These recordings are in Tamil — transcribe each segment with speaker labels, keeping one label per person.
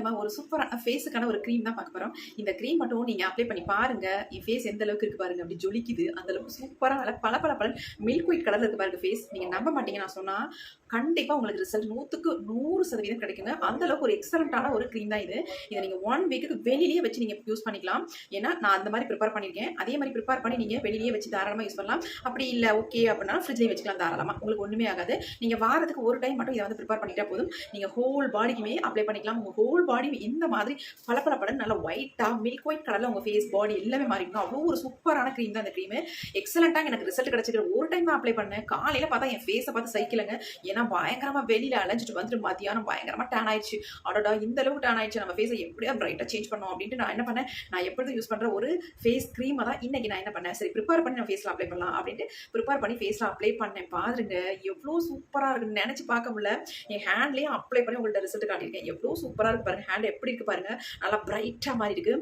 Speaker 1: நம்ம ஒரு சூப்பரான ஃபேஸுக்கான ஒரு க்ரீம் தான் பார்க்க போகிறோம் இந்த க்ரீம் மட்டும் நீங்கள் அப்ளை பண்ணி பாருங்க. என் ஃபேஸ் எந்த அளவுக்கு இருக்கு பாருங்க. அப்படி ஜொலிக்குது. அந்த அளவுக்கு சூப்பராக நல்லா பல பல பல மில்க் ஒயிட் கலரில் இருக்கு பாருங்க ஃபேஸ் நீங்கள் நம்ப மாட்டீங்க நான் சொன்னால் கண்டிப்பாக உங்களுக்கு ரிசல்ட் நூற்றுக்கு நூறு சதவீதம் கிடைக்குங்க. அந்த அளவுக்கு ஒரு எக்ஸலண்ட்டான ஒரு க்ரீம் தான் இது. இதை நீங்கள் ஒன் வீக்குக்கு வெளியிலேயே வச்சு நீங்கள் யூஸ் பண்ணிக்கலாம். ஏன்னா நான் அந்த மாதிரி ப்ரிப்பேர் பண்ணியிருக்கேன். அதே மாதிரி ப்ரிப்பேர் பண்ணி நீங்கள் வெளியிலேயே வச்சு தாராளமாக யூஸ் பண்ணலாம். அப்படி இல்லை ஓகே அப்படின்னா ஃப்ரிட்ஜ்லேயே வச்சுக்கலாம் தாராளமாக உங்களுக்கு ஒன்றுமே ஆகாது. நீங்கள் வாரத்துக்கு ஒரு டைம் மட்டும் இதை வந்து ப்ரிப்பேர் பண்ணிட்டா போதும். நீங்கள் ஹோல் பாடிக்குமே அப்ளை பண்ணிக்கலாம். உங்கள் ஹோல் பாடி இந்த மாதிரி பல படம் நல்லா ஒயிட்டாக மில்க் ஒயிட் கலரில் உங்கள் ஃபேஸ் பாடி எல்லாமே மாறிக்கணும் அவ்வளோ ஒரு சூப்பரான க்ரீம் தான் இந்த க்ரீமு எக்ஸலண்ட்டாக எனக்கு ரிசல்ட் கிடச்சிக்கிற ஒரு டைம் தான் அப்ளை பண்ணேன். காலையில் பார்த்தா என் ஃபேஸை பார்த்து சைக்கிளுங்க ஏன்னா பயங்கரமாக வெளியில் அலைஞ்சிட்டு வந்துட்டு மதியானம் பயங்கரமாக டேன் ஆயிடுச்சு அடடா இந்த அளவுக்கு டேன் ஆயிடுச்சு நம்ம ஃபேஸை எப்படியா பிரைட்டாக சேஞ்ச் பண்ணோம் அப்படின்ட்டு நான் என்ன பண்ணேன்? நான் எப்பொழுதும் யூஸ் பண்ணுற ஒரு ஃபேஸ் க்ரீமை தான் இன்னைக்கு நான் என்ன பண்ணேன்? சரி ப்ரிப்பேர் பண்ணி நான் ஃபேஸில் அப்ளை பண்ணலாம் அப்படின்ட்டு ப்ரிப்பேர் பண்ணி ஃபேஸில் அப்ளை பண்ணேன். பாருங்க எவ்வளோ சூப்பராக இருக்குன்னு நினச்சி பார்க்க முடியல. என் ஹேண்ட்லேயும் அப்ளை பண்ணி உங்கள்ட்ட ரிசல்ட் காட்டியிருக்கேன். எவ்வளோ சூப்பராக இருக்கு பாருங்க. ஹேண்ட் எப்படி இருக்கு பாருங்க. நல்லா பிரைட்டாக மாதிரி இருக்கு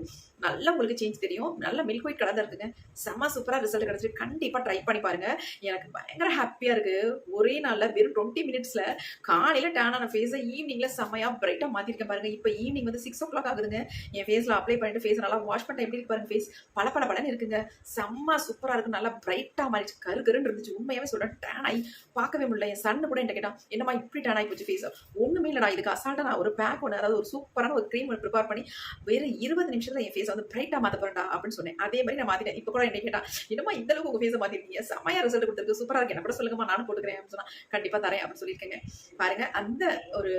Speaker 1: நல்லா உங்களுக்கு சேஞ்ச் தெரியும். நல்ல மில்க் ஒயிட் கலர் இருக்குங்க. செம்ம சூப்பராக ரிசல்ட் கிடச்சிருக்கு. கண்டிப்பாக ட்ரை பண்ணி பாருங்கள் எனக்கு பயங்கர ஹாப்பியாக இருக்குது ஒரே நாளில் வெறும் டுவெண்ட்டி மினிட்ஸில் காலையில் டேன் ஆன ஃபேஸை ஈவினிங்கில் செம்மையாக பிரைட்டாக மாற்றிருக்கேன் பாருங்க. இப்போ ஈவினிங் வந்து சிக்ஸ் ஓ கிளாக் ஆகுதுங்க. என் ஃபேஸில் அப்ளை பண்ணிட்டு ஃபேஸ் நல்லா வாஷ் பண்ணிட்டு எப்படி இருக்கு பாருங்கள் ஃபேஸ் பல பல பலன்னு இருக்குங்க. செம்ம சூப்பராக இருக்குது நல்லா பிரைட்டாக மாறிச்சு கரு கருன்னு இருந்துச்சு. உண்மையாகவே சொல்கிறேன் டேன் ஆகி பார்க்கவே முடியல. என் சன்னு கூட என்கிட்ட கேட்டான் என்னம்மா இப்படி டேன் ஆகி போச்சு ஃபேஸ் ஒன்றுமே இல்லைடா. இதுக்கு அசால்ட்டாக நான் ஒரு பேக் ஒன்று அதாவது ஒரு சூப்பரான ஒரு க்ரீம் ஒன்று ப்ரிப்பேர் பண்ணி வெறும் இருபது நிமிஷத்தில் என் ஃபேஸ் வந்து பிரைட்டாக மாற்ற போறேன்டா அப்படின்னு சொன்னேன். அதே மாதிரி நான் மாற்றிட்டேன் இப்போ கூட என்ன கேட்டா என்னமா இந்த அளவுக்கு உங்கள் ஃபேஸை மாற்றிருக்கீங்க செம்மையாக ரிசல்ட் கொடுத்துருக்கு. சூப்பராக இருக்கு. என்ன கூட சொல்லுங்கம்மா. நானும் போட்டுக்கிறேன் அப்படின்னு சொன்னா கண்டிப்பாக தரேன் அப்படின்னு சொல்லியிருக்கேங்க. பாருங்க அந்த ஒரு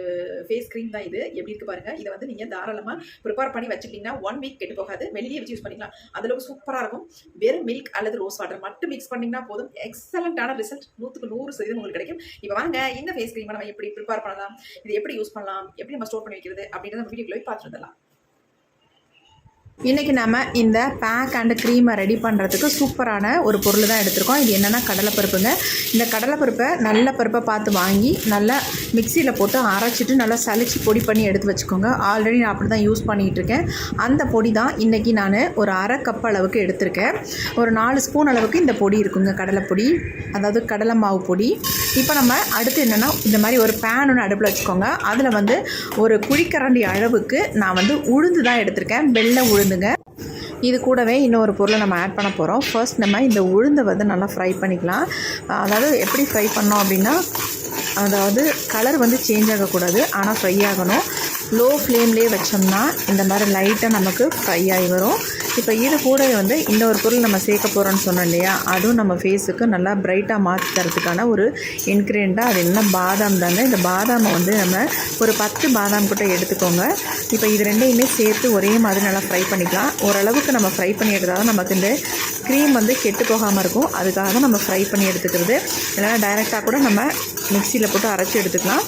Speaker 1: ஃபேஸ் க்ரீம் தான் இது. எப்படி இருக்கு பாருங்க. இதை வந்து நீங்கள் தாராளமாக ப்ரிப்பேர் பண்ணி வச்சுக்கிட்டீங்கன்னா ஒன் வீக் கெட்டு போகாது. வெளியே வச்சு யூஸ் பண்ணிக்கலாம். அளவுக்கு சூப்பராக இருக்கும். வெறும் மில்க் அல்லது ரோஸ் வாட்டர் மட்டும் மிக்ஸ் பண்ணீங்கன்னா போதும். எக்ஸலண்ட்டான ரிசல்ட் நூற்றுக்கு நூறு சதவீதம் உங்களுக்கு கிடைக்கும். இப்போ வாங்க இந்த ஃபேஸ் க்ரீமை நம்ம எப்படி ப்ரிப்பேர் பண்ணலாம்? இது எப்படி யூஸ் பண்ணலாம்? எப்படி நம்ம ஸ்டோர் பண்ணி வைக்கிறது? அப்படின்றத நம்ம வீடியோக்குள்ள போய் பார்த்துட்டு வந்துடலாம்.
Speaker 2: இன்றைக்கி நம்ம இந்த பேக் அண்ட் க்ரீமை ரெடி பண்ணுறதுக்கு சூப்பரான ஒரு பொருள் தான் எடுத்திருக்கோம். இது என்னென்னா கடலைப்பருப்புங்க. இந்த கடலைப்பருப்பை நல்ல பருப்பை பார்த்து வாங்கி நல்லா மிக்சியில் போட்டு அரைச்சிட்டு நல்லா சளிச்சு பொடி பண்ணி எடுத்து வச்சுக்கோங்க. ஆல்ரெடி நான் அப்படி தான் யூஸ் பண்ணிகிட்டு இருக்கேன் அந்த பொடி தான் இன்றைக்கி நான் ஒரு அரை கப் அளவுக்கு எடுத்திருக்கேன். ஒரு நாலு ஸ்பூன் அளவுக்கு இந்த பொடி இருக்குங்க கடலைப்பொடி. அதாவது கடலை மாவு பொடி. இப்போ நம்ம அடுத்து என்னென்னா இந்த மாதிரி ஒரு பேன் ஒன்று அடுப்பில் வச்சுக்கோங்க. அதில் வந்து ஒரு குழிக்கரண்டி அளவுக்கு நான் வந்து உளுந்து தான் எடுத்திருக்கேன். வெள்ளை உளுந்துங்க. இது கூடவே இன்னொரு பொருளை நம்ம ஆட் பண்ண போகிறோம் ஃபர்ஸ்ட் நம்ம இந்த உளுந்தை வந்து நல்லா ஃப்ரை பண்ணிக்கலாம். அதாவது எப்படி ஃப்ரை பண்ணோம் அப்படின்னா அதாவது கலர் வந்து சேஞ்ச் ஆகக்கூடாது. ஆனால் ஃப்ரை ஆகணும். லோ ஃப்ளேம்லேயே வச்சோம்னா இந்த மாதிரி லைட்டாக நமக்கு ஃப்ரை ஆகி வரும். இப்போ இது கூட வந்து இந்த ஒரு பொருள் நம்ம சேர்க்க போகிறோன்னு சொன்னோம் இல்லையா? அதுவும் நம்ம ஃபேஸுக்கு நல்லா பிரைட்டாக மாற்றி தரதுக்கான ஒரு இன்க்ரீடியண்ட்டாக அது என்ன பாதாம் தாங்க. இந்த பாதாமை வந்து நம்ம ஒரு பத்து பாதாம் கிட்ட எடுத்துக்கோங்க. இப்போ இது ரெண்டையுமே சேர்த்து ஒரே மாதிரி நல்லா ஃப்ரை பண்ணிக்கலாம். ஓரளவுக்கு நம்ம ஃப்ரை பண்ணி எடுத்தால் தான் நமக்கு இந்த க்ரீம் வந்து கெட்டு போகாமல் இருக்கும். அதுக்காக தான் நம்ம ஃப்ரை பண்ணி எடுத்துக்கிறது. இல்லைன்னா டைரெக்டாக கூட நம்ம மிக்சியில் போட்டு அரைச்சி எடுத்துக்கலாம்.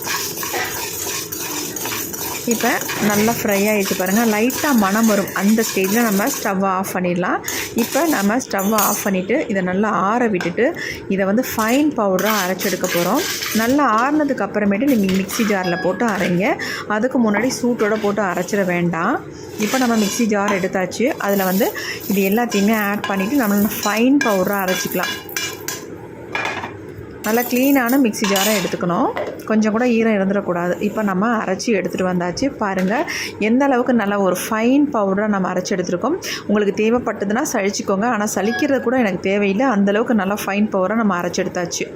Speaker 2: இப்போ நல்லா ஃப்ரை ஆகிட்டு பாருங்கள் லைட்டாக மணம் வரும். அந்த ஸ்டேஜில் நம்ம ஸ்டவ்வை ஆஃப் பண்ணிடலாம். இப்போ நம்ம ஸ்டவ்வை ஆஃப் பண்ணிவிட்டு இதை நல்லா ஆற விட்டுட்டு இதை வந்து ஃபைன் பவுடராக அரைச்செடுக்க போகிறோம் நல்லா ஆறினதுக்கு அப்புறமேட்டு நீங்கள் மிக்ஸி ஜாரில் போட்டு அரைங்க. அதுக்கு முன்னாடி சூட்டோட போட்டு அரைச்சிட வேண்டாம். இப்போ நம்ம மிக்ஸி ஜார் எடுத்தாச்சு. அதில் வந்து இது எல்லாத்தையுமே ஆட் பண்ணிவிட்டு நம்ம ஃபைன் பவுடராக அரைச்சிக்கலாம். நல்லா க்ளீனான மிக்ஸி ஜாரை எடுத்துக்கணும். கொஞ்சம் கூட ஈரம் இருந்துடக்கூடாது. இப்போ நம்ம அரைச்சி எடுத்துகிட்டு வந்தாச்சு. பாருங்கள் எந்த அளவுக்கு நல்லா ஒரு ஃபைன் பவுடராக நம்ம அரைச்சி எடுத்துருக்கோம். உங்களுக்கு தேவைப்பட்டதுன்னா சளிச்சிக்கோங்க ஆனால் சலிக்கிறது கூட எனக்கு தேவையில்லை. அந்தளவுக்கு நல்லா ஃபைன் பவுடராக நம்ம அரைச்சி எடுத்தாச்சு.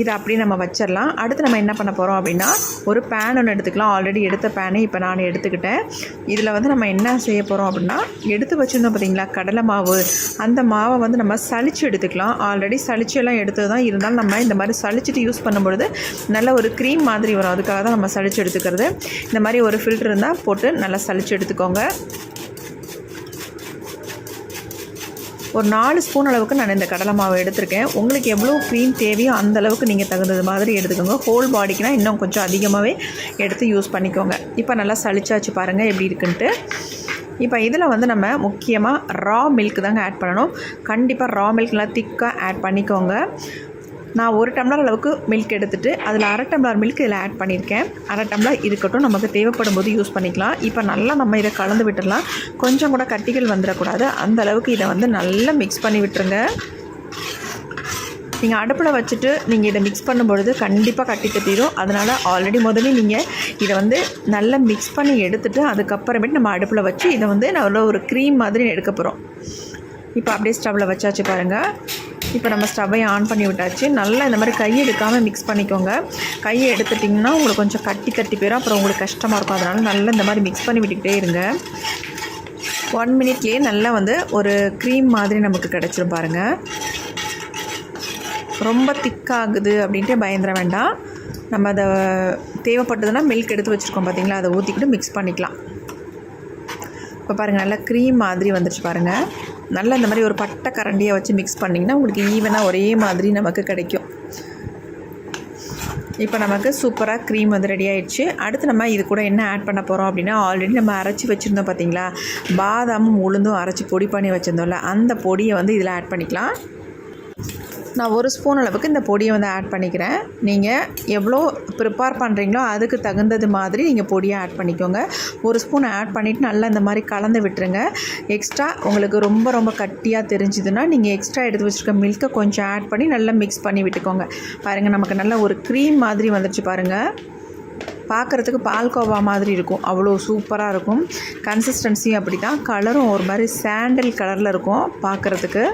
Speaker 2: இதை அப்படியே நம்ம வச்சிடலாம். அடுத்து நம்ம என்ன பண்ண போகிறோம் அப்படின்னா ஒரு பேன் ஒன்று எடுத்துக்கலாம். ஆல்ரெடி எடுத்த பேனே இப்போ நான் எடுத்துக்கிட்டேன். இதில் வந்து நம்ம என்ன செய்ய போகிறோம் அப்படின்னா எடுத்து வச்சுருந்தோம் பார்த்தீங்களா கடலை மாவு. அந்த மாவை வந்து நம்ம சளிச்சு எடுத்துக்கலாம். ஆல்ரெடி சளிச்செல்லாம் எடுத்தது தான் இருந்தாலும் நம்ம இந்த மாதிரி சளிச்சுட்டு யூஸ் பண்ணும்பொழுது நல்ல ஒரு க்ரீம் மாதிரி வரும். அதுக்காக தான் நம்ம சளிச்சு எடுத்துக்கிறது. இந்த மாதிரி ஒரு ஃபில்டர் இருந்தால் போட்டு நல்லா சளிச்சு எடுத்துக்கோங்க. ஒரு நாலு ஸ்பூன் அளவுக்கு நான் இந்த கடலை மாவு எடுத்திருக்கேன். உங்களுக்கு எவ்வளோ க்ரீம் தேவையோ அந்த அளவுக்கு நீங்கள் தகுந்தது மாதிரி எடுத்துக்கோங்க. ஹோல் பாடிக்குனா இன்னும் கொஞ்சம் அதிகமாகவே எடுத்து யூஸ் பண்ணிக்கோங்க. இப்போ நல்லா சளிச்சாச்சு பாருங்கள் எப்படி இருக்குன்ட்டு. இப்போ இதில் வந்து நம்ம முக்கியமாக ரா மில்க் தாங்க ஆட் பண்ணணும். கண்டிப்பாக ரா மில்க் நல்லா திக்காக ஆட் பண்ணிக்கோங்க. நான் ஒரு டம்ளர் அளவுக்கு மில்க் எடுத்துகிட்டு அதில் அரை டம்ளர் மில்க் இதில் ஆட் பண்ணியிருக்கேன். அரை டம்ளர் இருக்கட்டும் நமக்கு தேவைப்படும் போது யூஸ் பண்ணிக்கலாம். இப்போ நல்லா நம்ம இதை கலந்து விட்டுடலாம். கொஞ்சம் கூட கட்டிகள் வந்துடக்கூடாது. அந்த அளவுக்கு இதை வந்து நல்லா மிக்ஸ் பண்ணி விட்டுருங்க. நீங்கள் அடுப்பில் வச்சுட்டு நீங்கள் இதை மிக்ஸ் பண்ணும்பொழுது கண்டிப்பாக கட்டி கட்டிடும் அதனால் ஆல்ரெடி முதல்ல நீங்கள் இதை வந்து நல்லா மிக்ஸ் பண்ணி எடுத்துகிட்டு அதுக்கப்புறமேட்டு நம்ம அடுப்பில் வச்சு இதை வந்து நல்ல ஒரு க்ரீம் மாதிரி எடுக்க போகிறோம் இப்போ அப்படியே ஸ்டவ்வில் வச்சாச்சு பாருங்கள் இப்போ நம்ம ஸ்டவ்வை ஆன் பண்ணி விட்டாச்சு. நல்லா இந்த மாதிரி கையை எடுக்காமல் மிக்ஸ் பண்ணிக்கோங்க. கையை எடுத்துட்டிங்கன்னா உங்களுக்கு கொஞ்சம் கட்டி கட்டி போயிடும் அப்புறம் உங்களுக்கு கஷ்டமாக இருக்கும். அதனால் நல்லா இந்த மாதிரி மிக்ஸ் பண்ணி விட்டுக்கிட்டே இருங்க. ஒன் மினிட்லேயே நல்லா வந்து ஒரு க்ரீம் மாதிரி நமக்கு கிடச்சிரும் பாருங்கள் ரொம்ப திக்காகுது அப்படின்ட்டு பயந்துட வேண்டாம். நம்ம அதை தேவைப்பட்டதுன்னா மில்க் எடுத்து வச்சுருக்கோம் பார்த்தீங்களா அதை ஊற்றிக்கிட்டு மிக்ஸ் பண்ணிக்கலாம். இப்போ பாருங்கள் நல்லா க்ரீம் மாதிரி வந்துடுச்சு பாருங்கள் நல்லா இந்த மாதிரி ஒரு பட்டை கரண்டியை வச்சு மிக்ஸ் பண்ணிங்கன்னா உங்களுக்கு ஈவனாக ஒரே மாதிரி நமக்கு கிடைக்கும். இப்போ நமக்கு சூப்பராக க்ரீம் வந்து ரெடி ஆயிடுச்சு. அடுத்து நம்ம இது கூட என்ன ஆட் பண்ண போகிறோம் அப்படின்னா ஆல்ரெடி நம்ம அரைச்சி வச்சுருந்தோம் பார்த்தீங்களா பாதாமும் உளுந்தும் அரைச்சி பொடி பண்ணி வச்சுருந்தோம்ல அந்த பொடியை வந்து இதில் ஆட் பண்ணிக்கலாம். நான் ஒரு ஸ்பூன் அளவுக்கு இந்த பொடியை வந்து ஆட் பண்ணிக்கிறேன். நீங்கள் எவ்வளோ ப்ரிப்பேர் பண்ணுறீங்களோ அதுக்கு தகுந்தது மாதிரி நீங்கள் பொடியை ஆட் பண்ணிக்கோங்க. ஒரு ஸ்பூன் ஆட் பண்ணிவிட்டு நல்லா இந்த மாதிரி கலந்து விட்டுருங்க. எக்ஸ்ட்ரா உங்களுக்கு ரொம்ப ரொம்ப கட்டியாக தெரிஞ்சுதுன்னா நீங்கள் எக்ஸ்ட்ரா எடுத்து வச்சுருக்க மில்க்கை கொஞ்சம் ஆட் பண்ணி நல்லா மிக்ஸ் பண்ணி விட்டுக்கோங்க. பாருங்கள் நமக்கு நல்ல ஒரு க்ரீம் மாதிரி வந்துடுச்சு பாருங்கள் பார்க்குறதுக்கு பால்கோவா மாதிரி இருக்கும். அவ்வளோ சூப்பராக இருக்கும். கன்சிஸ்டன்சியும் அப்படி தான் கலரும் ஒரு மாதிரி சாண்டல் கலரில் இருக்கும் பார்க்குறதுக்கு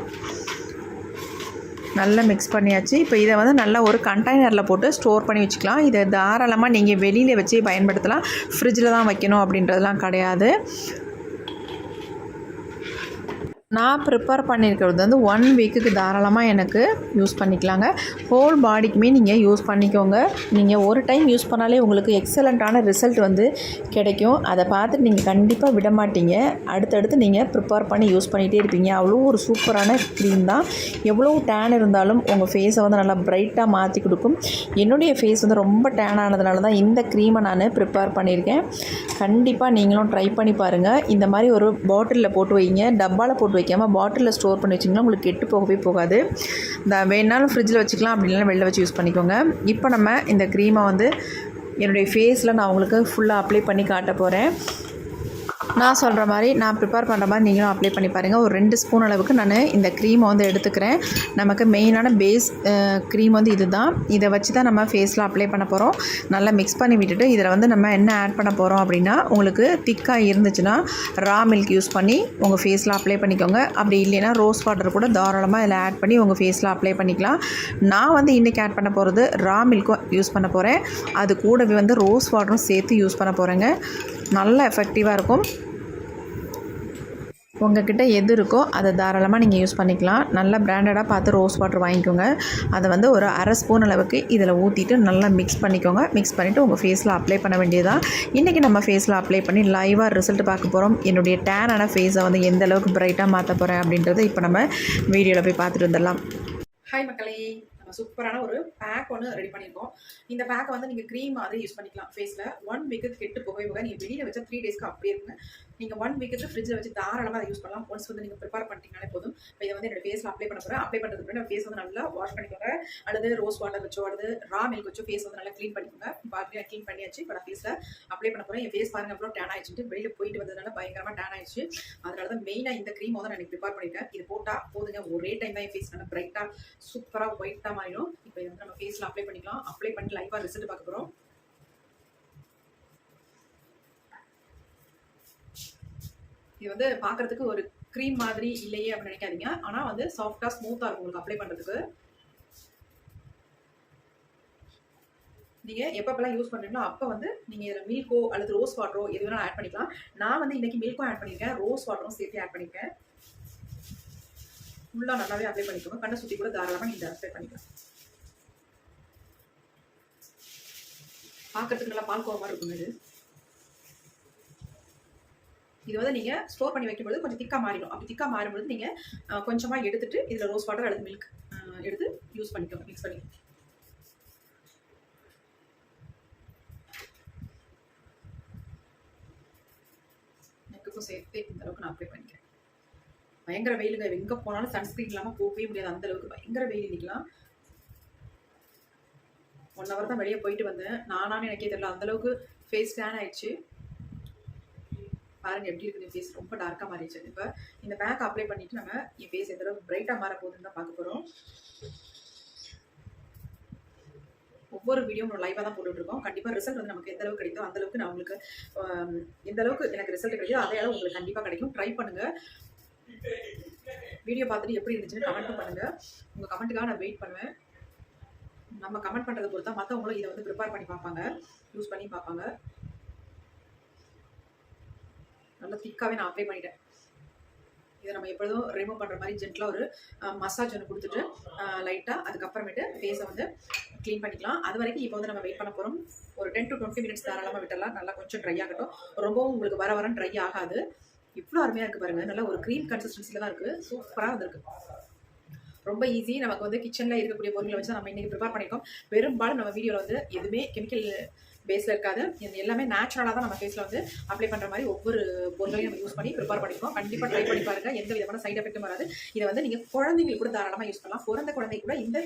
Speaker 2: நல்லா மிக்ஸ் பண்ணியாச்சு. இப்போ இதை வந்து நல்லா ஒரு கண்டெய்னரில் போட்டு ஸ்டோர் பண்ணி வச்சுக்கலாம். இதை தாராளமாக நீங்கள் வெளியில் வச்சு பயன்படுத்தலாம். ஃப்ரிட்ஜில் தான் வைக்கணும் அப்படின்றதெல்லாம் கிடையாது. நான் ப்ரிப்பேர் பண்ணியிருக்கிறது வந்து ஒன் வீக்குக்கு தாராளமாக எனக்கு யூஸ் பண்ணிக்கலாங்க. ஹோல் பாடிக்குமே நீங்கள் யூஸ் பண்ணிக்கோங்க. நீங்கள் ஒரு டைம் யூஸ் பண்ணாலே உங்களுக்கு எக்ஸலண்ட்டான ரிசல்ட் வந்து கிடைக்கும். அதை பார்த்துட்டு நீங்கள் கண்டிப்பாக விட மாட்டீங்க. அடுத்தடுத்து நீங்கள் ப்ரிப்பேர் பண்ணி யூஸ் பண்ணிகிட்டே இருப்பீங்க. அவ்வளோ ஒரு சூப்பரான க்ரீம் தான். எவ்வளோ டேன் இருந்தாலும் உங்கள் ஃபேஸை வந்து நல்லா ப்ரைட்டாக மாற்றி கொடுக்கும். என்னுடைய ஃபேஸ் வந்து ரொம்ப டேன் ஆனதுனால தான் இந்த க்ரீமை நான் ப்ரிப்பேர் பண்ணியிருக்கேன் கண்டிப்பாக நீங்களும் ட்ரை பண்ணி பாருங்கள் இந்த மாதிரி ஒரு பாட்டிலில் போட்டு வைங்க. டப்பாவில் போட்டு வைக்காமல் பாட்டிலில் ஸ்டோர் பண்ணி வச்சிங்கன்னா உங்களுக்கு கெட்டு போகவே போகாது. இந்த வேணாலும் ஃப்ரிட்ஜில் வச்சுக்கலாம் அப்படி இல்லைனா வெளில வச்சு யூஸ் பண்ணிக்கோங்க. இப்போ நம்ம இந்த க்ரீமை வந்து என்னுடைய ஃபேஸில் நான் உங்களுக்கு ஃபுல்லாக அப்ளை பண்ணி காட்ட போகிறேன் நான் சொல்கிற மாதிரி நான் ப்ரிப்பேர் பண்ணுற மாதிரி நீங்களும் அப்ளை பண்ணி பாருங்கள் ஒரு ரெண்டு ஸ்பூன் அளவுக்கு நான் இந்த க்ரீமை வந்து எடுத்துக்கிறேன். நமக்கு மெயினான பேஸ் க்ரீம் வந்து இதுதான். இதை வச்சு தான் நம்ம ஃபேஸில் அப்ளை பண்ண போகிறோம் நல்லா மிக்ஸ் பண்ணி விட்டுட்டு இதில் வந்து நம்ம என்ன ஆட் பண்ண போகிறோம் அப்படின்னா உங்களுக்கு திக்காக இருந்துச்சுன்னா ரா மில்க் யூஸ் பண்ணி உங்கள் ஃபேஸில் அப்ளை பண்ணிக்கோங்க. அப்படி இல்லைன்னா ரோஸ் வாட்டர் கூட தாராளமாக இதில் ஆட் பண்ணி உங்கள் ஃபேஸில் அப்ளை பண்ணிக்கலாம். நான் வந்து இன்றைக்கி ஆட் பண்ண போகிறது ரா மில்க்கும் யூஸ் பண்ண போகிறேன் அது கூடவே வந்து ரோஸ் வாட்டரும் சேர்த்து யூஸ் பண்ண போகிறேங்க நல்ல எஃபெக்டிவாக இருக்கும். உங்ககிட்ட எது இருக்கோ அதை தாராளமாக நீங்கள் யூஸ் பண்ணிக்கலாம். நல்லா பிராண்டடாக பார்த்து ரோஸ் வாட்டர் வாங்கிக்கோங்க. அதை வந்து ஒரு அரை ஸ்பூன் அளவுக்கு இதில் ஊற்றிட்டு நல்லா மிக்ஸ் பண்ணிக்கோங்க. மிக்ஸ் பண்ணிவிட்டு உங்கள் ஃபேஸில் அப்ளை பண்ண வேண்டியதான் இன்றைக்கி நம்ம ஃபேஸில் அப்ளை பண்ணி லைவாக ரிசல்ட் பார்க்க போகிறோம் என்னுடைய டேனான ஃபேஸை வந்து எந்த அளவுக்கு பிரைட்டாக மாற்ற போகிறேன் அப்படின்றத இப்போ நம்ம வீடியோவில் போய் பார்த்துட்டு வந்துடலாம்.
Speaker 1: ஹாய் மக்களே. சூப்பரான ஒரு பேக் ஒன்று ரெடி பண்ணியிருக்கோம். இந்த பேக்கை வந்து நீங்கள் க்ரீம் மாதிரி யூஸ் பண்ணிக்கலாம். ஃபேஸில் ஒன் வீக்கு கெட்டு போகவே போக நீங்கள் வெளியில் வச்சா த்ரீ டேஸ்க்கு அப்படியே இருக்குங்க. நீங்கள் ஒன் வீக்குக்கு ஃப்ரிட்ஜில் வச்சு தாராளமாக அதை யூஸ் பண்ணலாம். ஒன்ஸ் வந்து நீங்கள் ப்ரிப்பேர் பண்ணிட்டீங்கனாலே போதும். இப்போ இதை வந்து என்னோட ஃபேஸில் அப்ளை பண்ண போகிறேன் அப்ளை பண்ணுறதுக்கு முன்னாடி ஃபேஸ் வந்து நல்லா வாஷ் பண்ணிக்கோங்க. அல்லது ரோஸ் வாட்டர் வச்சோ அல்லது ரா மில்க் வச்சோ ஃபேஸ் வந்து நல்லா க்ளீன் பண்ணிக்கோங்க. பாக்கி க்ளீன் பண்ணியாச்சு. இப்போ நான் ஃபேஸில் அப்ளை பண்ண போகிறேன் என் ஃபேஸ் பாருங்க அப்புறம் டேன் ஆயிடுச்சு வெளியில் போயிட்டு வந்ததுனால பயங்கரமாக டேன் ஆயிடுச்சு. அதனால தான் மெயினாக இந்த க்ரீம் வந்து நான் எனக்கு ப்ரிப்பேர் பண்ணிட்டேன். இது போட்டால் போதுங்க. ஒரே டைம் தான் என் ஃபேஸ் நல்லா பிரைட்டாக சூப்பராக ஒயிட்டாக மாறிடும். இப்போ வந்து நம்ம ஃபேஸில் அப்ளை பண்ணிக்கலாம். அப்ளை பண்ணி லைவாக ரிசல்ட் பார்க்க போகிறோம் இது வந்து பார்க்கறதுக்கு ஒரு க்ரீம் மாதிரி இல்லையே அப்படின்னு நினைக்காதீங்க. ஆனால் வந்து சாஃப்டாக ஸ்மூத்தாக இருக்கும் உங்களுக்கு அப்ளை பண்ணுறதுக்கு நீங்கள் எப்பப்பெல்லாம் யூஸ் பண்ணுறீங்களோ அப்போ வந்து நீங்கள் இதில் மில்கோ அல்லது ரோஸ் வாட்டரோ எது வேணாலும் ஆட் பண்ணிக்கலாம். நான் வந்து இன்னைக்கு மில்க்கும் ஆட் பண்ணியிருக்கேன். ரோஸ் வாட்டரும் சேர்த்து ஆட் பண்ணியிருக்கேன். ஃபுல்லாக நல்லாவே அப்ளை பண்ணிக்கோங்க. கண்ணை சுற்றி கூட தாராளமாக நீங்கள் அப்ளை பண்ணிக்கலாம். பார்க்கறதுக்கு நல்லா பால்கோவமாக இருக்கும் இது. இது வந்து நீங்கள் ஸ்டோர் பண்ணி வைக்கும்போது கொஞ்சம் திக்காக மாறிடும். அப்படி திக்காக மாறும்போது நீங்கள் கொஞ்சமாக எடுத்துட்டு இதில் ரோஸ் வாட்டர் அல்லது மில்க் எடுத்து யூஸ் பண்ணிக்கோங்க மிக்ஸ் பண்ணி நெக்குக்கும் சேர்த்து இந்த அளவுக்கு நான் அப்ளை பண்ணிக்கிறேன். பயங்கர வெயிலுங்க எங்கே போனாலும் சன்ஸ்கிரீன் இல்லாமல் போகவே முடியாது அந்த அளவுக்கு. பயங்கர வெயில் இன்னைக்கெல்லாம். ஒன் ஹவர் தான் வெளியே போயிட்டு வந்தேன். நானானு எனக்கே தெரியல. அந்த அளவுக்கு ஃபேஸ் டேன் ஆயிடுச்சு. பாருங்க எப்படி இருக்குது ஃபேஸ் ரொம்ப டார்க்காக மாறிடுச்சு. இப்போ இந்த பேக் அப்ளை பண்ணிட்டு நம்ம என் ஃபேஸ் எந்த அளவுக்கு பிரைட்டாக மாற போகுதுன்னு தான் பார்க்க போகிறோம் ஒவ்வொரு வீடியோ நம்ம லைவாக தான் போட்டுட்டு இருக்கோம் கண்டிப்பாக ரிசல்ட் வந்து நமக்கு எந்த அளவுக்கு கிடைக்கும் அந்த அளவுக்கு நான் உங்களுக்கு எந்த அளவுக்கு எனக்கு ரிசல்ட் கிடைக்கும் அதே அளவு உங்களுக்கு கண்டிப்பாக கிடைக்கும். ட்ரை பண்ணுங்க. வீடியோ பார்த்துட்டு எப்படி இருந்துச்சுன்னு கமெண்ட் பண்ணுங்க. உங்கள் கமெண்ட்டுக்காக நான் வெயிட் பண்ணுவேன். நம்ம கமெண்ட் பண்ணுறதை பொறுத்தா மற்றவங்களும் இதை வந்து ப்ரிப்பேர் பண்ணி பார்ப்பாங்க. யூஸ் பண்ணி பார்ப்பாங்க. நல்லா திக்காகவே நான் அப்ளை பண்ணிட்டேன். இதை நம்ம எப்பொழுதும் ரிமூவ் பண்ணுற மாதிரி ஜென்டலாக ஒரு மசாஜ் ஒன்று கொடுத்துட்டு லைட்டாக அதுக்கப்புறமேட்டு ஃபேஸை வந்து க்ளீன் பண்ணிக்கலாம். அது வரைக்கும் இப்போ வந்து நம்ம வெயிட் பண்ண போகிறோம் ஒரு டென் டு டுவெண்ட்டி மினிட்ஸ் தாராளமாக விட்டலாம் நல்லா கொஞ்சம் ட்ரை ஆகட்டும். ரொம்பவும் உங்களுக்கு வர வர ட்ரை ஆகாது. இவ்வளோ அருமையாக இருக்குது பாருங்கள் நல்லா ஒரு க்ரீம் கன்சிஸ்டன்சியில் தான் இருக்குது சூப்பராக வந்திருக்கு. ரொம்ப ஈஸி நமக்கு வந்து கிச்சனில் இருக்கக்கூடிய பொருளை வச்சு நம்ம இன்றைக்கி ப்ரிப்பேர் பண்ணியிருக்கோம் பெரும்பாலும் நம்ம வீடியோவில் வந்து எதுவுமே கெமிக்கல் பேஸில் இருக்காது. இது எல்லாமே நேச்சுரலாக தான் நம்ம ஃபேஸில் வந்து அப்ளை பண்ணுற மாதிரி ஒவ்வொரு பொருளையும் நம்ம யூஸ் பண்ணி ப்ரிப்பேர் பண்ணியிருக்கோம் கண்டிப்பாக ட்ரை பண்ணி பாருங்கள் எந்த விதமான சைட் எஃபெக்ட்டும் வராது. இதை வந்து நீங்கள் குழந்தைங்களுக்கு கூட தாராளமாக யூஸ் பண்ணலாம். பிறந்த குழந்தை கூட இந்த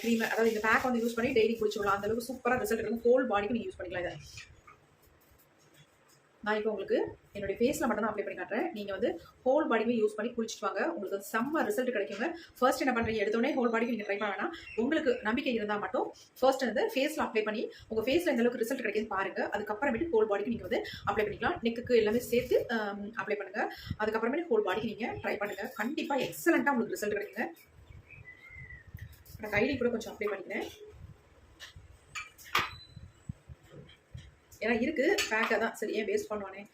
Speaker 1: க்ரீமை அதாவது இந்த பேக் வந்து யூஸ் பண்ணி டெய்லி குடிச்சுக்கலாம் அந்தளவுக்கு சூப்பராக ரிசல்ட் இருக்கும் ஹோல் பாடிக்கு நீங்கள் யூஸ் பண்ணிக்கலாம் இதை. நான் இப்போ உங்களுக்கு என்னுடைய ஃபேஸில் மட்டும் தான் அப்ளை பண்ணி காட்டுறேன். நீங்கள் வந்து ஹோல் பாடியுமே யூஸ் பண்ணி குளிச்சுட்டு வாங்க. உங்களுக்கு செம்ம ரிசல்ட் கிடைக்குங்க. ஃபர்ஸ்ட் என்ன பண்ணுறீங்க எடுத்தோடனே ஹோல் பாடிக்கு நீங்கள் ட்ரை பண்ண வேணாம். உங்களுக்கு நம்பிக்கை இருந்தால் மட்டும் ஃபர்ஸ்ட் வந்து ஃபேஸில் அப்ளை பண்ணி உங்கள் ஃபேஸில் எந்த அளவுக்கு ரிசல்ட் கிடைக்குது பாருங்கள் அதுக்கப்புறமேட்டு ஹோல் பாடிக்கு நீங்கள் வந்து அப்ளை பண்ணிக்கலாம். நெக்குக்கு எல்லாமே சேர்த்து அப்ளை பண்ணுங்கள் அதுக்கப்புறமேட்டு ஹோல் பாடிக்கு நீங்கள் ட்ரை பண்ணுங்கள் கண்டிப்பாக எக்ஸலண்ட்டாக உங்களுக்கு ரிசல்ட் கிடைக்குங்க. நான் கைலி கூட கொஞ்சம் அப்ளை பண்ணிக்கிறேன். ஏன்னா இருக்கு பேக்காக தான். சரி ஏன் வேஸ்ட் பண்ணுவானே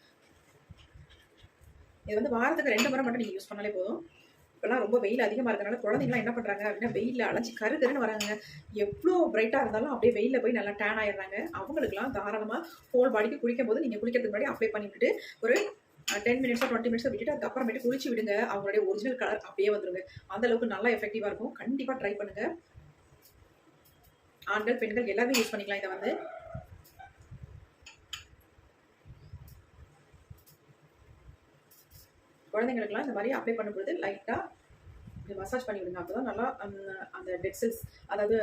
Speaker 1: இது வந்து வாரத்துக்கு ரெண்டு முறை மட்டும் நீங்கள் யூஸ் பண்ணாலே போதும். இப்போலாம் ரொம்ப வெயில் அதிகமாக இருக்கனால குழந்தைங்களாம் என்ன பண்ணுறாங்க அப்படின்னா வெயிலில் அலைச்சி கரு கருன்னு வராங்க எவ்வளோ பிரைட்டாக இருந்தாலும் அப்படியே வெயிலில் போய் நல்லா டேன் ஆயிடுறாங்க. அவங்களுக்குலாம் தாராளமாக ஹோல் பாடிக்கு குளிக்கும் போது நீங்கள் குளிக்கிறதுக்கு முன்னாடி அப்ளை பண்ணிவிட்டு ஒரு டென் மினிட்ஸோ டுவெண்ட்டி மினிட்ஸோ விட்டுட்டு அதுக்கப்புறமேட்டு குளிச்சு விடுங்க. அவங்களுடைய ஒரிஜினல் கலர் அப்படியே வந்துருங்க. அந்த அளவுக்கு நல்லா எஃபெக்டிவாக இருக்கும். கண்டிப்பாக ட்ரை பண்ணுங்கள் ஆண்கள் பெண்கள் எல்லாமே யூஸ் பண்ணிக்கலாம் இதை வந்து. குழந்தைங்களுக்குலாம் இந்த மாதிரி அப்ளை பண்ணும்போது லைட்டாக இப்படி மசாஜ் பண்ணி விடுங்க. அப்போ தான் நல்லா அந்த- அந்த டெட் செல்ஸ் அதாவது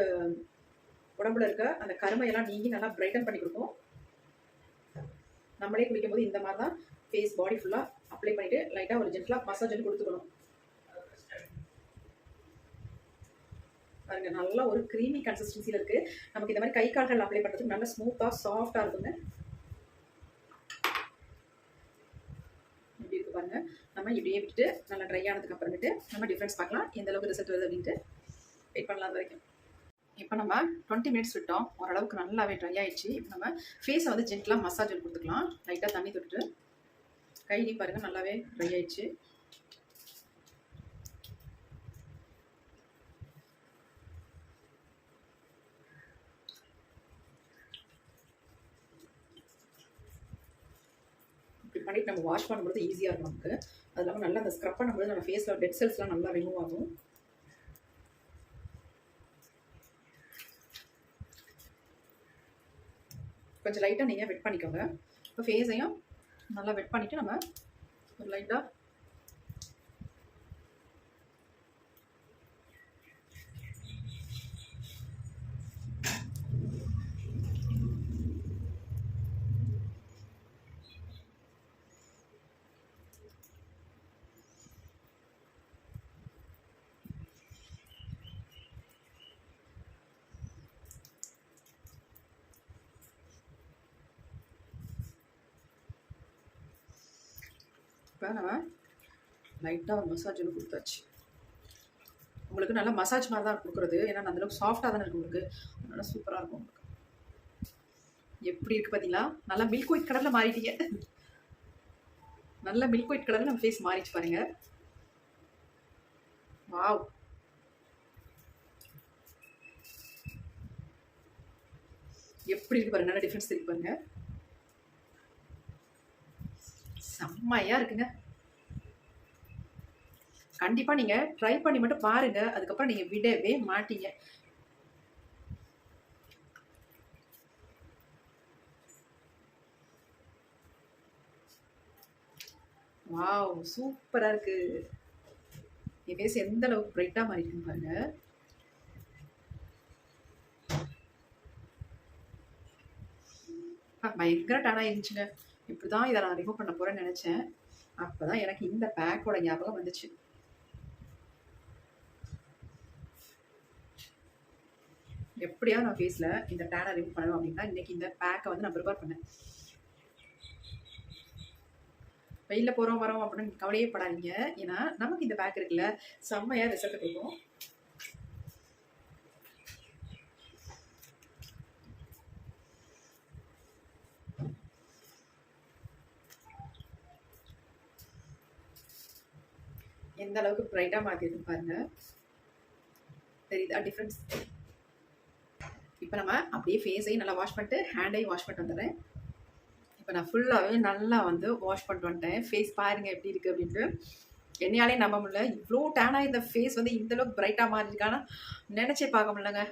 Speaker 1: உடம்புல இருக்க அந்த கருமையெல்லாம் நீங்கி நல்லா பிரைட்டன் பண்ணி கொடுக்கும். நம்மளே குளிக்கும்போது இந்த மாதிரி தான் ஃபேஸ் பாடி ஃபுல்லாக அப்ளை பண்ணிவிட்டு லைட்டாக ஒரு ஜென்டலாக மசாஜ் வந்து கொடுத்துக்கணும். பாருங்க நல்லா ஒரு க்ரீமி கன்சிஸ்டன்சியில் இருக்குது நமக்கு இந்த மாதிரி கை கால்கள் அப்ளை பண்ணுறதுக்கு நல்லா ஸ்மூத்தாக சாஃப்டாக இருக்குங்க. பாருங்கள் பாருங்க. நம்ம இப்படியே விட்டுட்டு நல்லா ட்ரை ஆனதுக்கு அப்புறமேட்டு நம்ம டிஃப்ரென்ஸ் பார்க்கலாம். எந்த அளவுக்கு ரிசல்ட் வருது அப்படின்ட்டு. வெயிட் பண்ணலாம் வரைக்கும். இப்போ நம்ம டுவெண்ட்டி மினிட்ஸ் விட்டோம். ஓரளவுக்கு நல்லாவே ட்ரை ஆயிடுச்சு. இப்போ நம்ம ஃபேஸை வந்து ஜென்டலாக மசாஜ் கொடுத்துக்கலாம். லைட்டாக தண்ணி தொட்டுட்டு. கையிலையும் பாருங்கள் நல்லாவே ட்ரை ஆயிடுச்சு. பண்ணிட்டு நம்ம வாஷ் பண்ணும்போது ஈஸியாக இருக்கும் நமக்கு. அது இல்லாமல் நல்லா அந்த ஸ்க்ரப் பண்ணும்போது நம்ம ஃபேஸில் டெட் செல்ஸ்லாம் நல்லா ரிமூவ் ஆகும். கொஞ்சம் லைட்டாக நீங்கள் வெட் பண்ணிக்கோங்க. இப்போ ஃபேஸையும் நல்லா வெட் பண்ணிவிட்டு நம்ம ஒரு லைட்டாக இப்போ நம்ம லைட்டாக ஒரு மசாஜ் ஒன்று கொடுத்தாச்சு. உங்களுக்கு நல்லா மசாஜ் மாதிரி தான் கொடுக்குறது. ஏன்னா அந்தளவுக்கு சாஃப்டாக தானே இருக்கும் உங்களுக்கு. அதனால சூப்பராக இருக்கும் உங்களுக்கு. எப்படி இருக்கு பார்த்தீங்களா நல்லா மில்க் ஒயிட் கலரில் மாறிட்டீங்க. நல்ல மில்க் ஒயிட் கலரில் நம்ம ஃபேஸ் மாறிச்சு பாருங்க. வாவ் எப்படி இருக்கு பாருங்க? நல்ல டிஃப்ரென்ஸ் இருக்கு பாருங்க. செம்மையா இருக்குங்க. கண்டிப்பா நீங்க ட்ரை பண்ணி மட்டும் பாருங்க. அதுக்கப்புறம் நீங்க விடவே மாட்டீங்க. வாவ் சூப்பரா இருக்கு. என் ஃபேஸ் எந்த அளவுக்கு பிரைட்டா மாறி இருக்குன்னு பாருங்க. பயங்கர டேனாக இருந்துச்சுங்க இப்படி தான் இதை நான் ரிமூவ் பண்ண போகிறேன்னு நினச்சேன். அப்போ தான் எனக்கு இந்த பேக்கோட ஞாபகம் வந்துச்சு. எப்படியா நான் ஃபேஸில் இந்த டேனை ரிமூவ் பண்ணணும் அப்படின்னா இன்றைக்கி இந்த பேக்கை வந்து நான் ப்ரிப்பேர் பண்ணேன். வெயிலில் போகிறோம் வரோம் அப்படின்னு கவலையே படாதீங்க. ஏன்னா நமக்கு இந்த பேக் இருக்குல்ல செம்மையாக ரிசல்ட் கொடுக்கும். எந்த அளவுக்கு பிரைட்டாக மாற்றிருக்கு பாருங்க. தெரியுதா டிஃப்ரென்ஸ் இப்போ நம்ம அப்படியே ஃபேஸையும் நல்லா வாஷ் பண்ணிட்டு ஹேண்டையும் வாஷ் பண்ணிட்டு வந்துடுறேன். இப்போ நான் ஃபுல்லாகவே நல்லா வந்து வாஷ் பண்ணிட்டு வந்துட்டேன். ஃபேஸ் பாருங்கள் எப்படி இருக்குது அப்படின்ட்டு. என்னையாலே நம்ப முடியல. இவ்வளோ டேனாக இந்த ஃபேஸ் வந்து இந்த அளவுக்கு பிரைட்டாக மாறிருக்கானா நினச்சே பார்க்க முடியலங்க.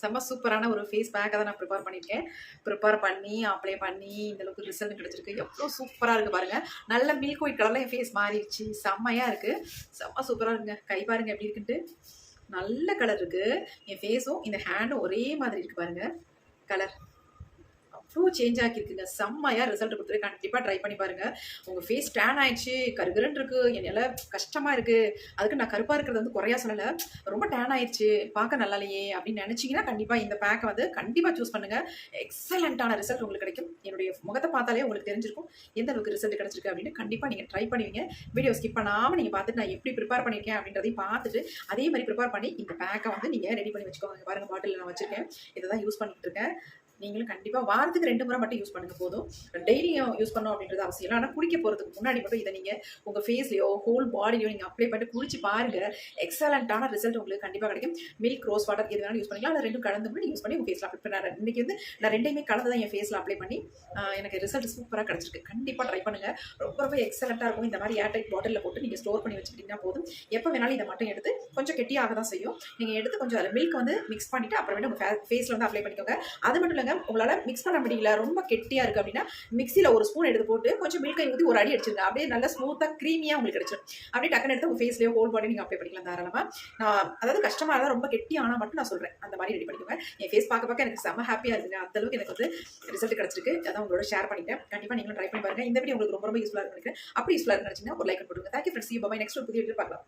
Speaker 1: செம்ம சூப்பரான ஒரு ஃபேஸ் பேக்கை தான் நான் ப்ரிப்பேர் பண்ணியிருக்கேன். ப்ரிப்பேர் பண்ணி அப்ளை பண்ணி இந்த அளவுக்கு ரிசல்ட் கிடச்சிருக்கு. எவ்வளோ சூப்பராக இருக்குது பாருங்கள் நல்ல மில்க் ஒயிட் கலரில் என் ஃபேஸ் மாறிடுச்சு. செம்மையாக இருக்குது செம்ம சூப்பராக இருக்குங்க. கை பாருங்கள் எப்படி இருக்குன்ட்டு. நல்ல கலர் இருக்குது என் ஃபேஸும் இந்த ஹேண்டும் ஒரே மாதிரி இருக்குது பாருங்கள் கலர் அவ்வளோ சேஞ்ச் ஆக்கியிருக்குங்க. செம்மையாக ரிசல்ட் கொடுத்துரு கண்டிப்பாக ட்ரை பண்ணி பாருங்கள் உங்கள் ஃபேஸ் டேன் ஆயிடுச்சு கருகருன்னு இருக்குது என்னால் கஷ்டமாக இருக்குது அதுக்கு நான் கருப்பாக இருக்கிறது வந்து குறையா சொல்லலை. ரொம்ப டேன் ஆயிடுச்சு பார்க்க நல்லா இல்லையே அப்படின்னு நினச்சிங்கன்னா கண்டிப்பாக இந்த பேக்கை வந்து கண்டிப்பாக சூஸ் பண்ணுங்கள் எக்ஸலண்ட்டான ரிசல்ட் உங்களுக்கு கிடைக்கும். என்னுடைய முகத்தை பார்த்தாலே உங்களுக்கு தெரிஞ்சிருக்கும். எந்த அளவுக்கு ரிசல்ட் கிடச்சிருக்கு அப்படின்னு கண்டிப்பாக நீங்கள் ட்ரை பண்ணுவீங்க. வீடியோ ஸ்கிப் பண்ணாமல் நீங்கள் பார்த்துட்டு நான் எப்படி ப்ரிப்பேர் பண்ணியிருக்கேன் அப்படின்றதையும் பார்த்துட்டு அதே மாதிரி ப்ரிப்பேர் பண்ணி இந்த பேக்கை வந்து நீங்கள் ரெடி பண்ணி வச்சுக்கோங்க. பாருங்கள் பாட்டிலில் பாட்டில் நான் வச்சுருக்கேன். இதை தான் யூஸ் பண்ணிகிட்டு இருக்கேன். நீங்களும் கண்டிப்பாக வாரத்துக்கு ரெண்டு முறை மட்டும் யூஸ் பண்ணுங்க போதும். டெய்லியும் யூஸ் பண்ணணும் அப்படின்றது அவசியம் இல்லை. ஆனால் குளிக்க போகிறதுக்கு முன்னாடி மட்டும் இதை நீங்கள் உங்கள் ஃபேஸ்லையோ ஹோல் பாடியோ நீங்கள் அப்ளை பண்ணிட்டு குளிச்சு பாருங்க. எக்ஸலண்ட்டான ரிசல்ட் உங்களுக்கு கண்டிப்பாக கிடைக்கும். மில்க் ரோஸ் வாட்டர் எது வேணாலும் யூஸ் பண்ணிக்கலாம். அதை ரெண்டும் கலந்து மட்டும் யூஸ் பண்ணி உங்கள் ஃபேஸில் அப்ளை பண்ண இன்னைக்கு வந்து நான் ரெண்டையுமே கலந்து தான் என் ஃபேஸில் அப்ளை பண்ணி எனக்கு ரிசல்ட் சூப்பராக கிடச்சிருக்கு. கண்டிப்பாக ட்ரை பண்ணுங்க. ரொம்ப ரொம்ப எக்ஸலண்ட்டாக இருக்கும். இந்த மாதிரி ஏர்டைட் பாட்டிலில் போட்டு நீங்கள் ஸ்டோர் பண்ணி வச்சுக்கிட்டீங்கன்னா போதும். எப்போ வேணாலும் இதை மட்டும் எடுத்து கொஞ்சம் கெட்டியாக தான் செய்யும். நீங்கள் எடுத்து கொஞ்சம் அதில் மில்க் வந்து மிக்ஸ் பண்ணிவிட்டு அப்புறமேட்டு உங்கள் ஃபேஸில் வந்து அப்ளை பண்ணிக்கோங்க. அது மட்டும் பாருங்க உங்களால் மிக்ஸ் பண்ண முடியல. ரொம்ப கெட்டியாக இருக்குது அப்படின்னா மிக்ஸியில் ஒரு ஸ்பூன் எடுத்து போட்டு கொஞ்சம் மில்கை ஊற்றி ஒரு அடி அடிச்சிருங்க. அப்படியே நல்லா ஸ்மூத்தாக க்ரீமியாக உங்களுக்கு கிடைச்சிடும் அப்படியே டக்குன்னு எடுத்து உங்கள் ஃபேஸ்லேயோ ஹோல் பாடி நீங்கள் அப்ளை பண்ணிக்கலாம் தாராளமாக நான் அதாவது கஷ்டமாக இருந்தால் ரொம்ப கெட்டி ஆனால் மட்டும் நான் சொல்கிறேன் அந்த மாதிரி ரெடி பண்ணிக்கோங்க. என் ஃபேஸ் பார்க்க பார்க்க எனக்கு செம்ம ஹாப்பியாக இருக்குங்க அந்த அளவுக்கு எனக்கு வந்து ரிசல்ட் கிடச்சிருக்கு. அதான் உங்களோட ஷேர் பண்ணிட்டேன். கண்டிப்பாக நீங்களும் ட்ரை பண்ணி பாருங்க. இந்த வீடியோ உங்களுக்கு ரொம்ப ரொம்ப யூஸ்ஃபுல்லாக இருக்கு அப்படி யூஸ்ஃபுல்லாக இருந்துச்சுன்னா ஒரு லைக் போட்டுருங்க தேங்க்யூ ஃப்ரெண்ட்ஸ் பாய் நெக்ஸ்ட் ஒரு புதிய வீடியோ பார்க்கலாம்.